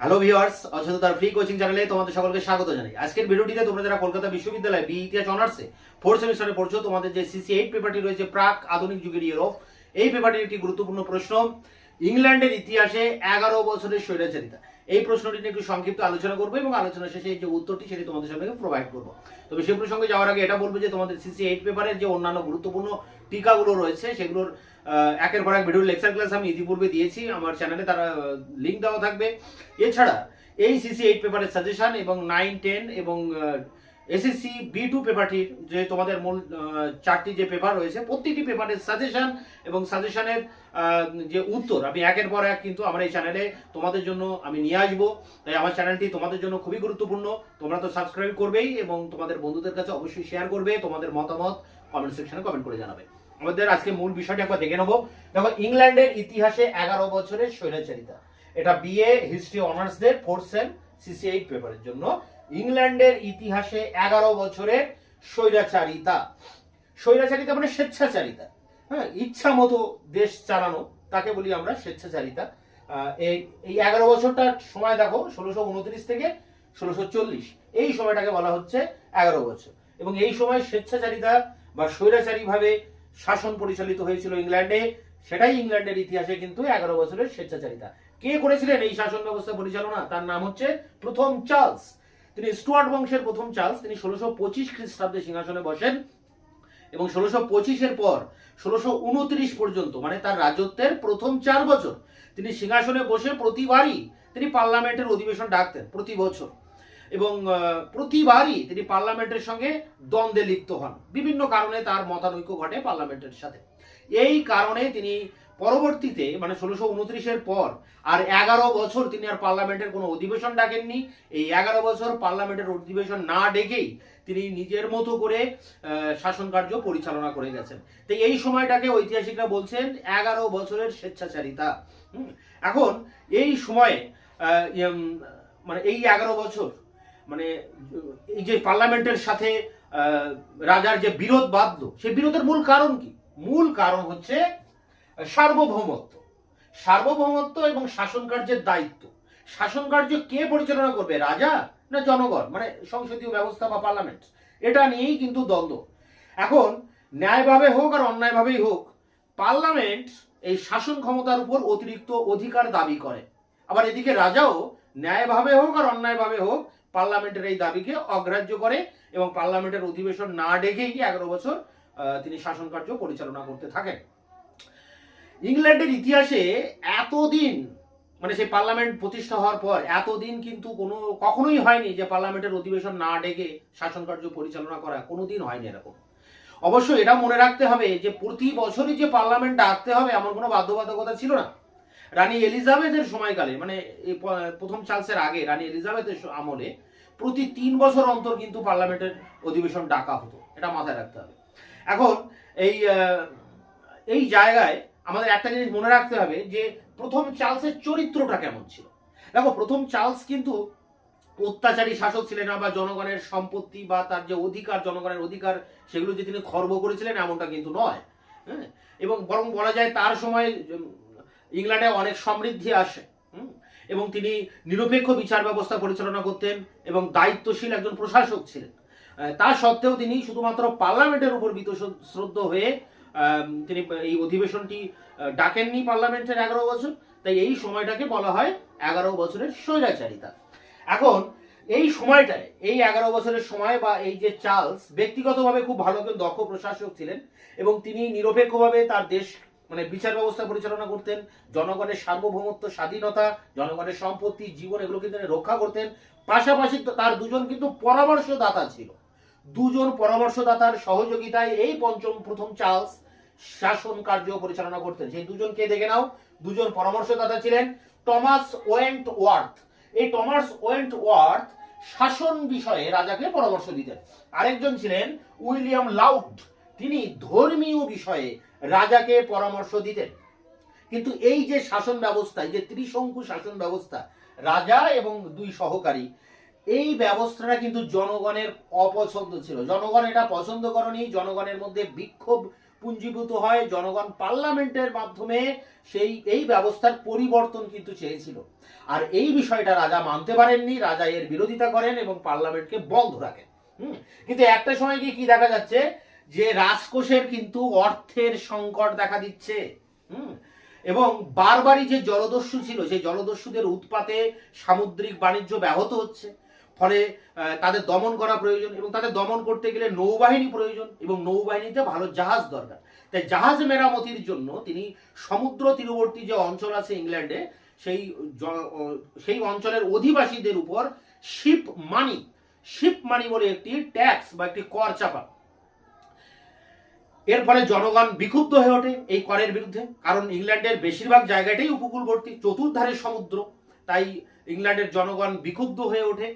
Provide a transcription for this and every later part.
Hello viewers viewers অচেতনতার free coaching চ্যানেলে তোমাদের সকলকে স্বাগত জানাই। আজকের ভিডিওটিতে তোমরা যারা কলকাতা বিশ্ববিদ্যালয়ে বি ইতিহাস অনার্সে ফোর্থ সেমিস্টারে পড়ছো, তোমাদের যে সিসি এইট পেপারটি রয়েছে, প্রাক আধুনিক যুগের ইউরোপ এই পেপারটির একটি গুরুত্বপূর্ণ প্রশ্ন। ইংল্যান্ডের ইতিহাসে এগারো বছরের স্বৈরাচারিতা। এই প্রশ্নটি নিয়ে একটু সংক্ষিপ্ত আলোচনা করব এবং আলোচনা শেষে যে উত্তরটি সেটি তোমাদের সামনে প্রোভাইড করব। তবে সে প্রসঙ্গে যাওয়ার আগে এটা বলব যে তোমাদের সিসি এইট পেপারের যে অন্যান্য গুরুত্বপূর্ণ টিকাগুলো রয়েছে, সেগুলোর একের পর এক ভিডিও লেকচার ক্লাস আমি ইতিপূর্বে দিয়েছি। আমার চ্যানেলে তারা লিঙ্ক দেওয়া থাকবে। এছাড়া এই সিসি এইট পেপারের সাজেশন এবং নাইন টেন এবং এসএসসি বি টু পেপারটির যে তোমাদের মূল চারটি যে পেপার রয়েছে, প্রত্যেকটি পেপারের সাজেশন এবং সাজেশনের যে উত্তর, আমি একের পর এক কিন্তু আমার এই চ্যানেলে তোমাদের জন্য আমি নিয়ে আসব। তাই আমার চ্যানেলটি তোমাদের জন্য খুবই গুরুত্বপূর্ণ। তোমরা তো সাবস্ক্রাইব করবেই এবং তোমাদের বন্ধুদের কাছে অবশ্যই শেয়ার করবে, তোমাদের মতামত কমেন্ট সেকশনে কমেন্ট করে জানাবে। আমাদের আজকে মূল বিষয়টি একবার দেখে নেব। দেখো, ইংল্যান্ডের ইতিহাসে এগারো বছরের স্বৈরাচারিতা এটা বিএ হিস্ট্রি অনার্সদের ফোর্থ সেম সিসি এইট পেপারের জন্য। ইংল্যান্ডের ইতিহাসে এগারো বছরের স্বৈরাচারিতা। স্বৈরাচারিতা মানে স্বেচ্ছাচারিতা। হ্যাঁ ইচ্ছা মতো দেশ চালানো, তাকে বলি আমরা স্বেচ্ছাচারিতা। এই এই এগারো বছরটার সময় দেখো, ষোলোশো উনত্রিশ থেকে ষোলোশো চল্লিশ। এই সময়টাকে বলা হচ্ছে এগারো বছর। এবং এই সময় স্বেচ্ছাচারিতা বা স্বৈরাচারী ভাবে শাসন পরিচালিত হয়েছিল ইংল্যান্ডে। সেটাই ইংল্যান্ডের ইতিহাসে কিন্তু এগারো বছরের স্বেচ্ছাচারিতা। কে করেছিলেন এই শাসন ব্যবস্থা পরিচালনা? তার নাম হচ্ছে প্রথম চার্লস। তিনি স্টুয়ার্ট বংশের প্রথম চার্লস, তিনি ষোলোশো পঁচিশ খ্রিস্টাব্দে সিংহাসনে বসেন এবং ষোলোশো পঁচিশের পর, ষোলোশো উনত্রিশ পর্যন্ত মানে তার রাজত্বের প্রথম চার বছর, তিনি সিংহাসনে বসে প্রতিবারই তিনি পার্লামেন্টের অধিবেশন ডাকতেন, প্রতি বছর। এবং প্রতিবারই তিনি পার্লামেন্টের সঙ্গে দ্বন্দ্বে লিপ্ত হন। বিভিন্ন কারণে তার মতানৈক্য ঘটে পার্লামেন্টের সাথে। এই কারণে তিনি পরবর্তীতে মানে ষোলোশো উনত্রিশের পর, আর এগারো বছর তিনি আর পার্লামেন্টের কোনো অধিবেশন ডাকেননি। এই এগারো বছর পার্লামেন্টের অধিবেশন না ডেকেই তিনি নিজের মতো করে শাসন কার্য পরিচালনা করে গেছেন। তো এই সময়টাকে ঐতিহাসিকরা বলছেন এগারো বছরের স্বেচ্ছাচারিতা। এখন এই সময়ে মানে এই এগারো বছর মানে এই যে পার্লামেন্টের সাথে রাজার যে বিরোধ বাঁধলো, সেই বিরোধের মূল কারণ কি? মূল কারণ হচ্ছে সার্বভৌমত্ব। সার্বভৌমত্ব এবং শাসন কার্যের দায়িত্ব। শাসন কার্য কে পরিচালনা করবে, রাজা না জনগণ? মানে সংসদীয় ব্যবস্থা বা পার্লামেন্ট। এটা নিয়েই কিন্তু দ্বন্দ্ব। এখন ন্যায়ভাবে হোক আর অন্যায়ভাবেই হোক, পার্লামেন্ট এই শাসন ক্ষমতার উপর অতিরিক্ত অধিকার দাবি করে। আবার এদিকে রাজাও ন্যায়ভাবে হোক আর অন্যায়ভাবে হোক, পার্লামেন্টের এই দাবিকে অগ্রাহ্য করে এবং পার্লামেন্টের অধিবেশন না ডেকেই এগারো বছর তিনি শাসন কার্য পরিচালনা করতে থাকেন। ইংল্যান্ডের ইতিহাসে এতদিন মানে সেই পার্লামেন্ট প্রতিষ্ঠা হওয়ার পর এতদিন কিন্তু কোনো, কখনোই হয়নি যে পার্লামেন্টের অধিবেশন না ডেকে শাসন কার্য পরিচালনা করা, কোনোদিন হয়নি এরকম। অবশ্য এটা মনে রাখতে হবে যে প্রতি বছরই যে পার্লামেন্ট ডাকতে হবে এমন কোনো বাধ্যবাধকতা ছিল না। রানী এলিজাবেথের সময়কালে মানে প্রথম চার্লসের আগে রানী এলিজাবেথের আমলে প্রতি তিন বছর অন্তর কিন্তু পার্লামেন্টের অধিবেশন ডাকা হতো। এটা মাথায় রাখতে হবে। এখন এই এই জায়গায় আমাদের একটা জিনিস মনে রাখতে হবে যে প্রথম চার্লসের চরিত্রটা কেমন ছিল। দেখো, প্রথম চার্লস কিন্তু অত্যাচারী শাসক ছিলেন না বা জনগণের সম্পত্তি বা তার যে অধিকার, জনগণের অধিকার, সেগুলো যে তিনি খর্ব করেছিলেন এমনটা কিন্তু নয়। হ্যাঁ? এবং বরং বলা যায় তার সময় ইংল্যান্ডে অনেক সমৃদ্ধি আসে। এবং তিনি নিরপেক্ষ বিচার ব্যবস্থা পরিচালনা করতেন এবং দায়িত্বশীল একজন প্রশাসক ছিলেন। তা সত্ত্বেও তিনি শুধুমাত্র পার্লামেন্টের উপর শ্রদ্ধ হয়ে তিনি এই অধিবেশনটি ডাকেননি পার্লামেন্টের এগারো বছর, তাই এই সময়টাকে বলা হয় এগারো বছরের স্বৈরাচারিতা। এখন এই সময়টায়, এই এগারো বছরের সময় বা এই যে চার্লস, ব্যক্তিগতভাবে খুব ভালো একজন দক্ষ প্রশাসক ছিলেন এবং তিনি নিরপেক্ষভাবে তার দেশ মানে বিচার ব্যবস্থা পরিচালনা করতেন, জনগণের সার্বভৌমত্ব, স্বাধীনতা, জনগণের সম্পত্তি, জীবন এগুলোকে তিনি রক্ষা করতেন। পাশাপাশি তার দুজন কিন্তু পরামর্শদাতা ছিল। দুজন পরামর্শদাতার সহযোগিতায় এই পঞ্চম, প্রথম চার্লস শাসন কার্য পরিচালনা করতেন। সেই দুজনকে দেখে নাও? দুজন পরামর্শদাতা ছিলেন টমাস ওয়েন্ট ওয়ার্থ এই টমাস ওয়েন্ট ওয়ার্থ শাসন বিষয়ে রাজাকে পরামর্শ দিতেন। আরেকজন ছিলেন উইলিয়াম লাউড। তিনি ধর্মীয় বিষয়ে রাজাকে পরামর্শ দিতেন। কিন্তু এই যে শাসন ব্যবস্থা, এই যে ত্রিশঙ্কু শাসন ব্যবস্থা, রাজা এবং দুই সহকারী, এই ব্যবস্থাটা কিন্তু জনগণের অপছন্দ ছিল। জনগণ এটা পছন্দ করেনি, জনগণের মধ্যে বিক্ষোভ পুঞ্জীভূত হয়, জনগণ পার্লামেন্টের মাধ্যমে সেই, এই ব্যবস্থার পরিবর্তন কিন্তু চেয়েছিল। আর এই বিষয়টা রাজা মানতে পারেননি, রাজা এর বিরোধিতা করেন এবং পার্লামেন্টকে বন্ধ রাখেন। হুম? কিন্তু একটা সময় গিয়ে কি দেখা যাচ্ছে? যে রাজকোষের কিন্তু অর্থের সংকট দেখা দিচ্ছে। এবং বারবারই যে জলদস্যু ছিল, সেই জলদস্যুদের উৎপাতে সামুদ্রিক বাণিজ্য ব্যাহত হচ্ছে। ফলে তাদের দমন করা প্রয়োজন এবং তাদের দমন করতে গেলে নৌবাহিনী প্রয়োজন এবং নৌবাহিনীতে ভালো জাহাজ দরকার। তাই জাহাজ মেরামতির জন্য তিনি সমুদ্র তীরবর্তী যে অঞ্চল আছে ইংল্যান্ডে, সেই সেই অঞ্চলের অধিবাসীদের উপর শিপ মানি শিপ মানি বলে একটি ট্যাক্স বা একটি কর চাপা। এর ফলে জনগণ বিক্ষুব্ধ হয়ে ওঠে এই করের বিরুদ্ধে, কারণ ইংল্যান্ডের বেশিরভাগ জায়গাটাই উপকূলবর্তী, চতুর্ধারে সমুদ্র। তাই ইংল্যান্ডের জনগণ বিক্ষুব্ধ হয়ে ওঠে।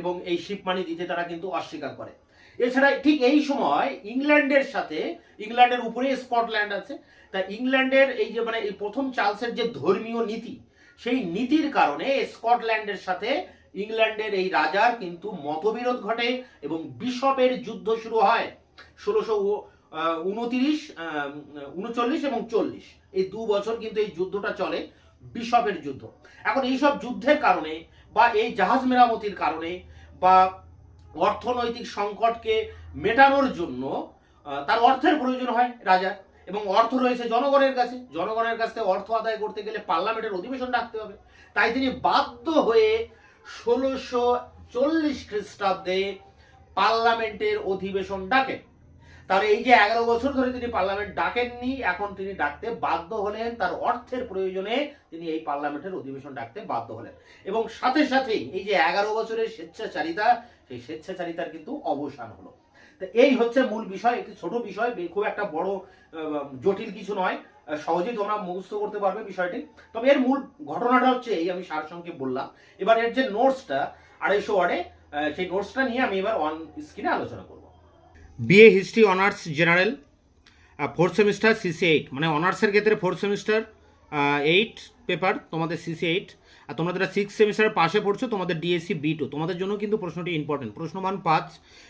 এবং এই শিপ মানি দিতে তারা কিন্তু অস্বীকার করে। এছাড়া ঠিক এই সময় ইংল্যান্ডের সাথে, ইংল্যান্ডের উপরে স্কটল্যান্ড আছে, তা ইংল্যান্ডের এই যে মানে এই প্রথম চার্লসের যে ধর্মীয় নীতি, সেই নীতির কারণে স্কটল্যান্ডের সাথে ইংল্যান্ডের এই রাজার কিন্তু মতবিরোধ ঘটে এবং বিশপের যুদ্ধ শুরু হয় ষোলোশো উনতিরিশ উনচল্লিশ এবং চল্লিশ। এই দু বছর কিন্তু এই যুদ্ধটা চলে, বিশপের যুদ্ধ। এখন এইসব যুদ্ধের কারণে বা এই জাহাজ মেরামতির কারণে বা অর্থনৈতিক সংকটকে মেটানোর জন্য তার অর্থের প্রয়োজন হয় রাজার। এবং অর্থ রয়েছে জনগণের কাছে। জনগণের কাছ থেকে অর্থ আদায় করতে গেলে পার্লামেন্টের অধিবেশন ডাকতে হবে। তাই তিনি বাধ্য হয়ে ষোলোশো চল্লিশ খ্রিস্টাব্দে পার্লামেন্টের অধিবেশন ডাকেন। তাহলে এই যে এগারো বছর ধরে তিনি পার্লামেন্ট ডাকেননি, এখন তিনি ডাকতে বাধ্য হলেন, তার অর্থের প্রয়োজনে তিনি এই পার্লামেন্টের অধিবেশন ডাকতে বাধ্য হলেন। এবং সাথে সাথেই এই যে এগারো বছরের স্বেচ্ছাচারিতা, সেই স্বেচ্ছাচারিতার কিন্তু অবসান হলো। তো এই হচ্ছে মূল বিষয়, একটি ছোট বিষয় খুব একটা বড় জটিল কিছু নয়। সহজেই তোমরা মুখস্থ করতে পারবে বিষয়টি। তবে এর মূল ঘটনাটা হচ্ছে এই, আমি সারসংক্ষেপ বললাম। এবার এর যে নোটসটা আড়াইশো ওয়ার্ডে সেই নোটসটা নিয়ে আমি এবার অন স্ক্রিনে আলোচনা করব। BA history honours general fourth semester CC eight মানে অনার্সের ক্ষেত্রে ফোর্থ সেমিস্টার এইট পেপার তোমাদের সিসি এইট আর তোমরা যারা সিক্স সেমিস্টার পাশে পড়ছো, তোমাদের ডিএসসি বি টু তোমাদের জন্য কিন্তু প্রশ্নটি ইম্পর্টেন্ট প্রশ্নমান পাঁচ,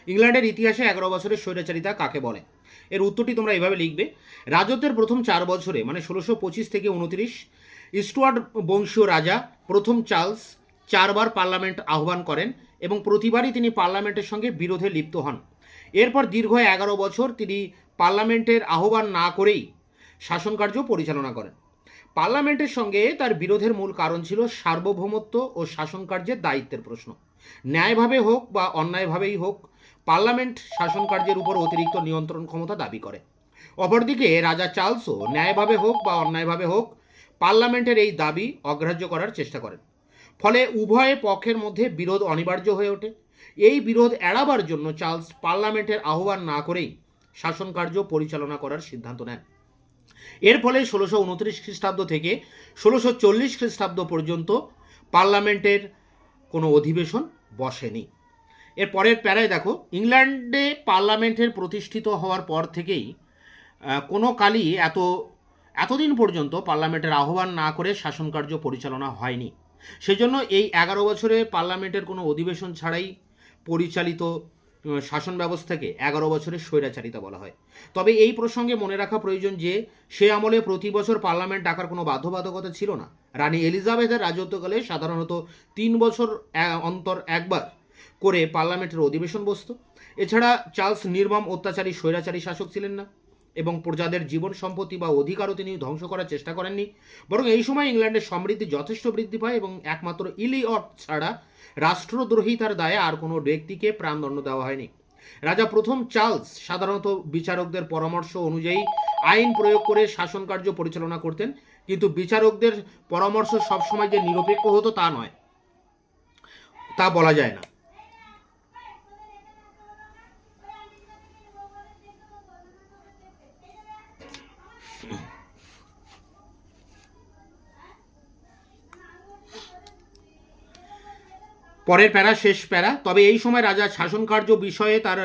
ইংল্যান্ডের ইতিহাসে এগারো বছরের স্বৈরাচারিতা কাকে বলে? এর উত্তরটি তোমরা এভাবে লিখবে, রাজত্বের প্রথম চার বছরে মানে ষোলোশো পঁচিশ থেকে উনত্রিশ স্টুয়ার্ড বংশীয় রাজা প্রথম চার্লস চারবার পার্লামেন্ট আহ্বান করেন এবং প্রতিবারই তিনি পার্লামেন্টের সঙ্গে বিরোধে লিপ্ত হন। এরপর দীর্ঘ এগারো বছর তিনি পার্লামেন্টের আহ্বান না করেই শাসনকার্য পরিচালনা করেন। পার্লামেন্টের সঙ্গে তার বিরোধের মূল কারণ ছিল সার্বভৌমত্ব ও শাসনকার্যের দায়িত্বের প্রশ্ন। ন্যায়ভাবে হোক বা অন্যায়ভাবেই হোক, পার্লামেন্ট শাসনকার্যের উপর অতিরিক্ত নিয়ন্ত্রণ ক্ষমতা দাবি করে। অপরদিকে রাজা চার্লসও ন্যায়ভাবে হোক বা অন্যায়ভাবে হোক, পার্লামেন্টের এই দাবি অগ্রাহ্য করার চেষ্টা করেন। ফলে উভয় পক্ষের মধ্যে বিরোধ অনিবার্য হয়ে ওঠে। এই বিরোধ এড়াবার জন্য চার্লস পার্লামেন্টের আহ্বান না করেই শাসনকার্য পরিচালনা করার সিদ্ধান্ত নেন। এর ফলে ষোলোশো উনত্রিশ খ্রিস্টাব্দ থেকে ষোলোশো চল্লিশ খ্রিস্টাব্দ পর্যন্ত পার্লামেন্টের কোনো অধিবেশন বসেনি। এর পরের প্যারায় দেখো, ইংল্যান্ডে পার্লামেন্টের প্রতিষ্ঠিত হওয়ার পর থেকেই কোনো কালই এত, এতদিন পর্যন্ত পার্লামেন্টের আহ্বান না করে শাসনকার্য পরিচালনা হয়নি। সেজন্য এই এগারো বছরে পার্লামেন্টের কোনো অধিবেশন ছাড়াই পরিচালিত শাসন ব্যবস্থাকে এগারো বছরের স্বৈরাচারিতা বলা হয়। তবে এই প্রসঙ্গে মনে রাখা প্রয়োজন যে, সে আমলে প্রতি বছর পার্লামেন্ট ডাকার কোনো বাধ্যবাধকতা ছিল না। রানী এলিজাবেথের রাজত্বকালে সাধারণত তিন বছর অন্তর একবার করে পার্লামেন্টের অধিবেশন বসত। এছাড়া চার্লস নির্মম অত্যাচারী, স্বৈরাচারী শাসক ছিলেন না। এবং প্রজাদের জীবন সম্পত্তি বা অধিকারও তিনি ধ্বংস করার চেষ্টা করেননি। বরং এই সময় ইংল্যান্ডের সমৃদ্ধি যথেষ্ট বৃদ্ধি পায় এবং একমাত্র ইলিয়ট ছাড়া রাষ্ট্রদ্রোহিতার দায়ে আর কোনো ব্যক্তিকে প্রাণদণ্ড দেওয়া হয়নি। রাজা প্রথম চার্লস সাধারণত বিচারকদের পরামর্শ অনুযায়ী আইন প্রয়োগ করে শাসন কার্য পরিচালনা করতেন, কিন্তু বিচারকদের পরামর্শ সবসময় যে নিরপেক্ষ হতো তা নয়। তা বলা যায় না। পরের প্যারা, শেষ প্যারা। তবে এই সময় রাজা শাসনকার্য বিষয়ে তার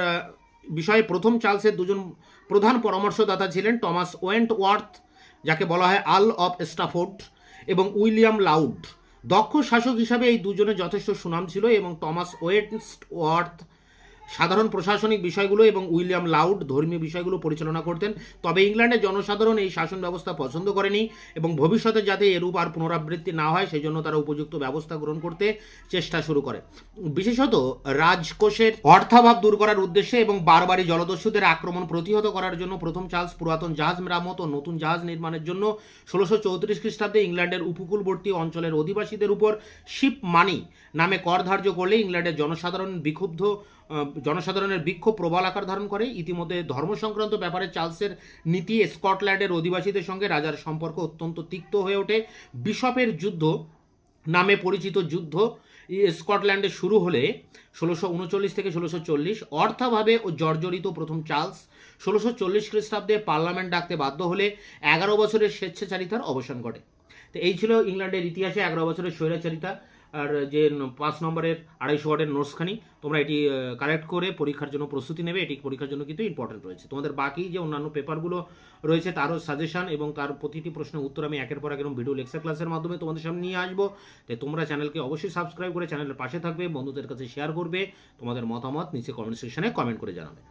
বিষয়ে প্রথম চার্লসের দুজন প্রধান পরামর্শদাতা ছিলেন টমাস ওয়েন্ট ওয়ার্থ যাকে বলা হয় আল অফ স্টাফোর্ড, এবং উইলিয়াম লাউড। দক্ষ শাসক হিসাবে এই দুজনের যথেষ্ট সুনাম ছিল এবং টমাস ওয়েন্ট ওয়ার্থ সাধারণ প্রশাসনিক বিষয়গুলো এবং উইলিয়াম লাউড ধর্মীয় বিষয়গুলো পরিচালনা করতেন। তবে ইংল্যান্ডের জনসাধারণ এই শাসন ব্যবস্থা পছন্দ করেনি এবং ভবিষ্যতে যাতে এরূপ আর পুনরাবৃত্তি না হয় সেই জন্য তারা উপযুক্ত ব্যবস্থা গ্রহণ করতে চেষ্টা শুরু করে। বিশেষত রাজকোষের অর্থাভাব দূর করার উদ্দেশ্যে এবং বারবারই জলদস্যুদের আক্রমণ প্রতিহত করার জন্য প্রথম চার্লস পুরাতন জাহাজ মেরামত ও নতুন জাহাজ নির্মাণের জন্য ষোলোশো চৌত্রিশ খ্রিস্টাব্দে ইংল্যান্ডের উপকূলবর্তী অঞ্চলের অধিবাসীদের উপর শিপ মানি নামে কর ধার্য করলে ইংল্যান্ডের জনসাধারণ বিক্ষুব্ধ জনসাধারণের বিক্ষোভ প্রবল আকার ধারণ করে। ইতিমধ্যে ধর্ম সংক্রান্ত ব্যাপারে চার্লসের নীতি স্কটল্যান্ডের অধিবাসীদের সঙ্গে রাজার সম্পর্ক অত্যন্ত তিক্ত হয়ে ওঠে। বিশপের যুদ্ধ নামে পরিচিত যুদ্ধ স্কটল্যান্ডে শুরু হলে ষোলোশো উনচল্লিশ থেকে ষোলোশো চল্লিশ অর্থাভাবে ও জর্জরিত প্রথম চার্লস। ষোলোশো চল্লিশ খ্রিস্টাব্দে পার্লামেন্ট ডাকতে বাধ্য হলে এগারো বছরের স্বেচ্ছাচারিতার অবসান ঘটে। তো এই ছিল ইংল্যান্ডের ইতিহাসে এগারো বছরের স্বৈরাচারিতা। আর যে পাঁচ নম্বরের আড়াইশো ওয়ার্ডের নোটসখানি, তোমরা এটি কালেক্ট করে পরীক্ষার জন্য প্রস্তুতি নেবে। এটি পরীক্ষার জন্য কিন্তু ইম্পর্টেন্ট রয়েছে। তোমাদের বাকি যে অন্যান্য পেপারগুলো রয়েছে, তারও সাজেশন এবং তার প্রতিটি প্রশ্নের উত্তর আমি একের পর এক ভিডিও লেকচার ক্লাসের মাধ্যমে তোমাদের সামনে নিয়ে আসব। তাই তোমরা চ্যানেলকে অবশ্যই সাবস্ক্রাইব করে চ্যানেলের পাশে থাকবে, বন্ধুদের কাছে শেয়ার করবে, তোমাদের মতামত নিচে কমেন্ট সেকশনে কমেন্ট করে জানাবে।